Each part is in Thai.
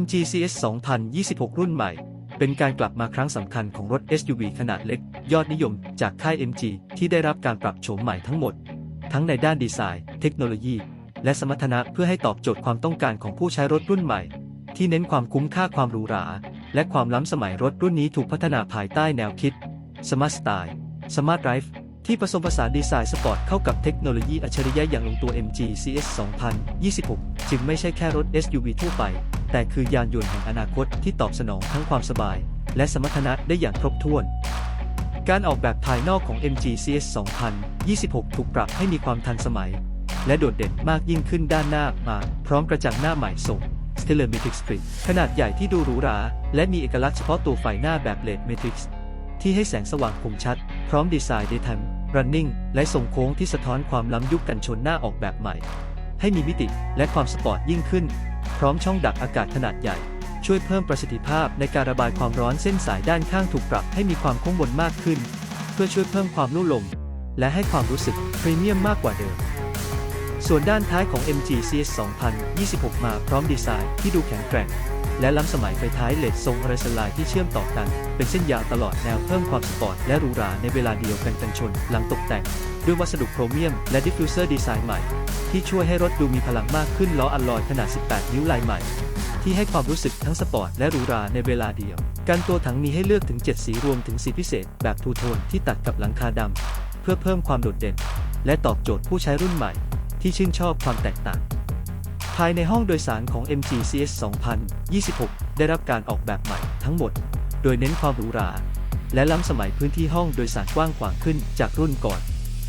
MGCS 2026 รุ่นใหม่ เป็นการกลับมาครั้งสำคัญของรถ SUV ขนาดเล็ก ยอดนิยมจากค่าย MG ที่ได้รับการปรับโฉมใหม่ทั้งหมด ทั้งในด้านดีไซน์ เทคโนโลยี และสมรรถนะเพื่อให้ตอบโจทย์ความต้องการของผู้ใช้รถรุ่นใหม่ ที่เน้นความคุ้มค่าความหรูหรา และความล้ำสมัยรถรุ่นนี้ถูกพัฒนาภายใต้แนวคิด Smart Style Smart Drive ที่ผสมผสานดีไซน์สปอร์ตเข้ากับเทคโนโลยีอัจฉริยะอย่างลงตัว MG CS 2026 จึงไม่ใช่แค่รถ SUV ทั่วไป แต่คือยานยนต์แห่งอนาคตที่ตอบสนองทั้งความสบาย และสมรรถนะได้อย่างครบถ้วน การออกแบบภายนอกของ MG CS 2026 ถูกปรับให้มีความทันสมัย และโดดเด่นมากยิ่งขึ้นด้านหน้ามา พร้อมกระจังหน้าใหม่ส่ง s t e l l a r Matrix Grid ขนาดใหญ่ที่ดูหรูหรา และมีเอกลักษณ์เฉพาะตัวไฟหน้าแบบ LED Matrix ที่ให้แสงสว่างคมชัด พร้อมดีไซน์ Daytime Running และทรงโค้งที่สะท้อนความล้ำยุคกันชนหน้าออกแบบใหม่ ให้มีมิติและความสปอร์ตยิ่งขึ้น ร้อมช่องดักอากาศขนาดใหญ่ ช่วยเพิ่มประสิทธิภาพในการระบายความร้อนเส้นสายด้านข้างถูกปรับให้มีความโค้งบนมากขึ้น เพื่อช่วยเพิ่มความนุ่มลม และให้ความรู้สึกพรีเมียมมากกว่าเดิม ส่วนด้านท้ายของ MG CS 2026 มาพร้อมดีไซน์ที่ดูแข็งแกร่ง และล้ำสมัยไฟท้ายเลดทรงอะไรสลด์ที่เชื่อมต่อกัน เป็นเส้นยาวตลอดแนวเพิ่มความสปอร์ตและหรูหราในเวลาเดียวกันกันชน หลังตกแต่ง ด้วยวัสดุโครเมียมและดิฟฟิวเซอร์ดีไซน์ใหม่ ที่ช่วยให้รถดูมีพลังมากขึ้นล้ออัลลอยขนาด 18 นิ้วลายใหม่ ที่ให้ความรู้สึกทั้งสปอร์ตและหรูหราในเวลาเดียวการตัวถังมีให้เลือกถึง 7 สีรวมถึงสีพิเศษ แบบทูโทนที่ตัดกับหลังคาดำเพื่อเพิ่มความโดดเด่น และตอบโจทย์ผู้ใช้รุ่นใหม่ ที่ชื่นชอบความแตกต่าง ภายในห้องโดยสารของ MG CS 2026 ได้รับการออกแบบใหม่ทั้งหมด โดยเน้นความหรูหรา และล้ำสมัยพื้นที่ห้องโดยสารกว้างขวางขึ้นจากรุ่นก่อน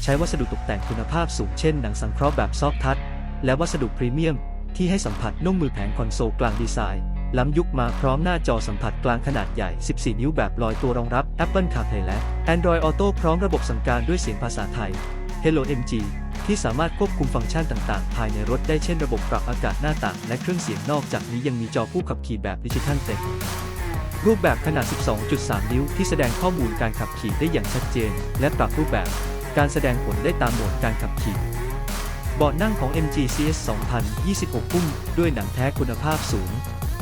ใช้วัสดุตกแต่งคุณภาพสูงเช่นหนังสังเคราะห์แบบซอฟทัชและวัสดุพรีเมียม ที่ให้สัมผัสนุ่มมือแผงคอนโซลกลางดีไซน์ ล้ำยุคมาพร้อมหน้าจอสัมผัสกลางขนาดใหญ่ 14 นิ้วแบบลอยตัวรองรับ Apple CarPlay และ Android Auto พร้อมระบบสั่งการด้วยเสียงภาษาไทย Hello MG ที่สามารถควบคุมฟังก์ชันต่างๆ ภายในรถได้เช่นระบบปรับอากาศหน้าต่าง และเครื่องเสียงนอกจากนี้ยังมีจอผู้ขับขี่แบบดิจิทัลเต็มรูปแบบขนาด 12.3 นิ้วที่แสดงข้อมูลการขับขี่ได้อย่างชัดเจน และปรับรูปแบบ การแสดงผลได้ตามโหมดการขับขี่เบาะนั่งของ MG CS 2026พุ่มด้วยหนังแท้คุณภาพสูง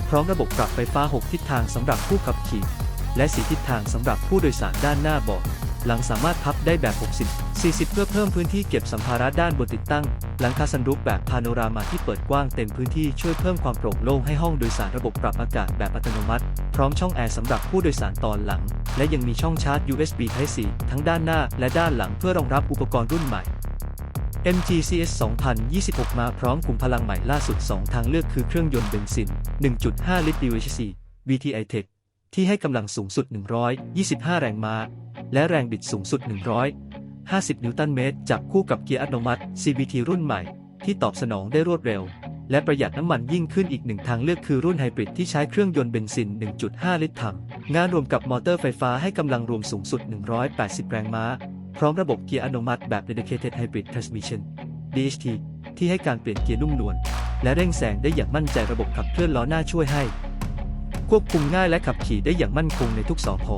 พร้อมระบบปรับไฟฟ้า 6 ทิศทางสำหรับผู้ขับขี่ และ 4 ทิศทางสำหรับผู้โดยสารด้านหน้าเบาะ หลังสามารถพับได้แบบ 60 40 เพื่อเพิ่มพื้นที่เก็บสัมภาระด้านบนติดตั้ง หลังคาซันรูฟแบบพาโนรามาที่เปิดกว้างเต็มพื้นที่ช่วยเพิ่มความโปร่งโล่งให้ห้องโดยสารระบบปรับอากาศแบบอัตโนมัติ พร้อมช่องแอร์สำหรับผู้โดยสารตอนหลัง และยังมีช่องชาร์จ USB Type C ทั้งด้านหน้าและด้านหลังเพื่อรองรับอุปกรณ์รุ่นใหม่ MG CS 2026 มาพร้อมกลุ่มพลังใหม่ล่าสุด 2 ทางเลือกคือเครื่องยนต์เบนซิน 1.5 ลิตร DHC VTI Tech ที่ให้กำลังสูงสุด 125 แรงม้า และแรงบิดสูงสุด 150 นิวตันเมตร จับคู่กับเกียร์อัตโนมัติ CVT รุ่นใหม่ ที่ตอบสนองได้รวดเร็ว และประหยัดน้ำมันยิ่งขึ้นอีกหนึ่งทางเลือกคือรุ่นไฮบริดที่ใช้เครื่องยนต์เบนซิน 1.5 ลิตรทำงานรวมกับมอเตอร์ไฟฟ้าให้กำลังรวมสูงสุด 180 แรงม้า พร้อมระบบเกียร์อัตโนมัติแบบ Dedicated Hybrid Transmission DHT ที่ให้การเปลี่ยนเกียร์นุ่มนวลและเร่งแซงได้อย่างมั่นใจระบบขับเคลื่อนล้อหน้าช่วยให้ ควบคุมง่ายและขับขี่ได้อย่างมั่นคงในทุกสอพอ